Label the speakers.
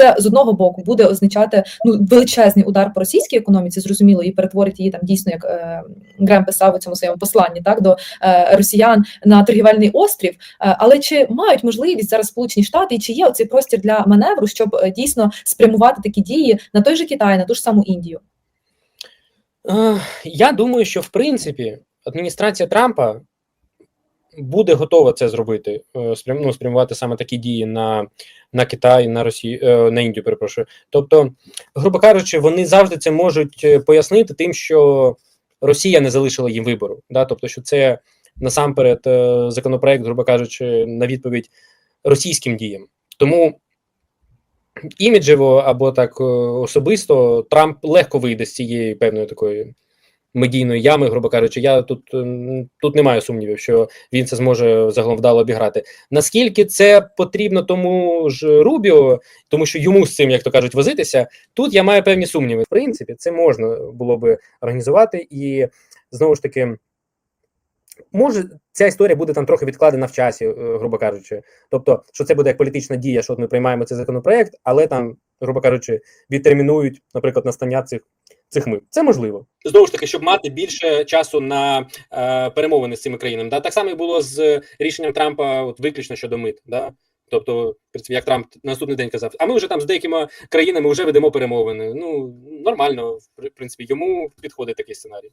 Speaker 1: Це з одного боку буде означати ну величезний удар по російській економіці, зрозуміло, і перетворить її там дійсно, як е, Грем писав у цьому своєму посланні, так до е, росіян на торгівельний острів. Е, але чи мають можливість зараз Сполучені Штати, і чи є оцей простір для маневру, щоб е, дійсно спрямувати такі дії на той же Китай, на ту ж саму Індію?
Speaker 2: Е, Я думаю, що в принципі адміністрація Трампа буде готова це зробити, е, спрям- ну, спрямувати саме такі дії на, на Китай, на Росію, е, на Індію, перепрошую. Тобто, грубо кажучи, вони завжди це можуть е, пояснити тим, що Росія не залишила їм вибору. Да? Тобто, що це насамперед законопроект, грубо кажучи, на відповідь російським діям. Тому іміджево або так особисто Трамп легко вийде з цієї певної такої медійної ями, грубо кажучи. Я тут, тут не маю сумнівів, що він це зможе загалом вдало обіграти. Наскільки це потрібно тому ж Рубіо, тому що йому з цим, як то кажуть, возитися, тут я маю певні сумніви. В принципі, це можна було би організувати, і знову ж таки. Може, ця історія буде там трохи відкладена в часі, е, грубо кажучи. Тобто, що це буде як політична дія, що от ми приймаємо цей законопроект, але там, грубо кажучи, відтермінують, наприклад, настання цих цих мит. Це можливо. Знову ж таки, щоб мати більше часу на е, перемовини з цими країнами. Да? Так само і було з рішенням Трампа, от виключно щодо мит. Да? Тобто, як Трамп наступний день казав, а ми вже там з деякими країнами вже ведемо перемовини. Ну нормально, в принципі, йому підходить такий сценарій.